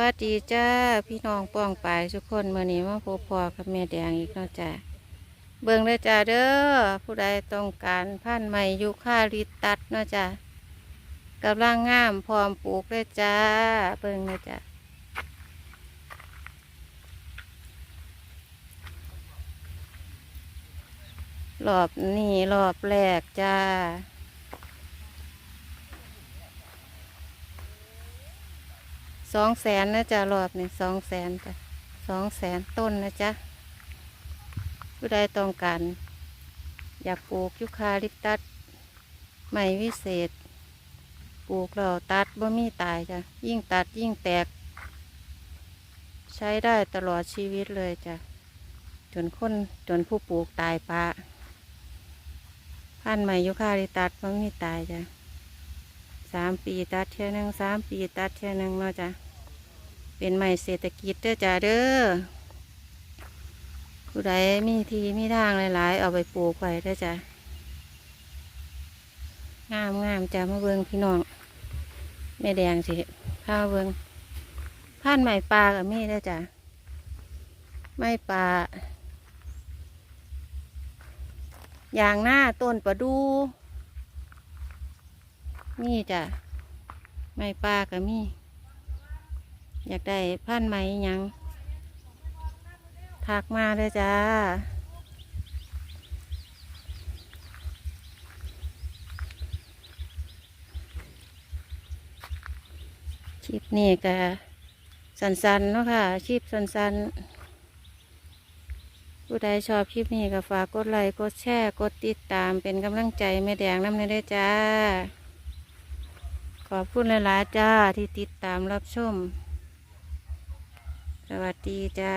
วัสดีจ้าพี่น้องป้องปายทุกคนเมื่อนี้มาพบพอกับแม่แดงอีกนาะจ้าเบิ่งเลยจ้าเด้อผู้ใดต้องการพันธุ์ใหม่ยุค่าลิตัดเนาะจ้ากำลังงามพร้อมปลูกเลยจ้า เบิ่งเลยจ้าหลอบนี่รอบแรกจ้า สองแสนนะจ๊ะรอบนี่สองแสนจ้ะสองแสนต้นนะจ๊ะผู้ใดต้องการอยากปลูกยุคาลิปตัสใหม่วิเศษ ปลูกเราตัดบ่มีตายจ้ะยิ่งตัดยิ่งแตก ใช้ได้ตลอดชีวิตเลยจ้ะจนคนจนผู้ปลูกตายปะพันธุ์ใหม่ยุคาลิปตัสบ่มีตายจ้ะ สามปีตัดเท่ยหนึงสามปีตัดเท่ยหนึงเนาะจ้ะเป็นใหม่เศรษฐกิจเด้อจ้าเด้อผู้ใดมีทีมีทางหลายๆ เอาไปปลูกไว้เด้อจ้างามงามจ้ามาเบิงพี่น้องแม่แดงสิพามาเบิงผ่านใหม่ปลากับมีเด้อจ้าไม้ปลายางหน้าต้นประดู นี่จ้ะไม้ปลากับมี อยากได้พันไหมยังทักมาเลยจ้าคลิปนี้ก็สันๆเนาะค่ะคลิปสันๆผู้ใดชอบคลิปนี้ก็ฝากกดไลค์ กดแชร์ กดติดตามเป็นกำลังใจแม่แดงน้ำในได้จ้า ขอบคุณหลายๆจ้าที่ติดตามรับชม สวัสดีจ้า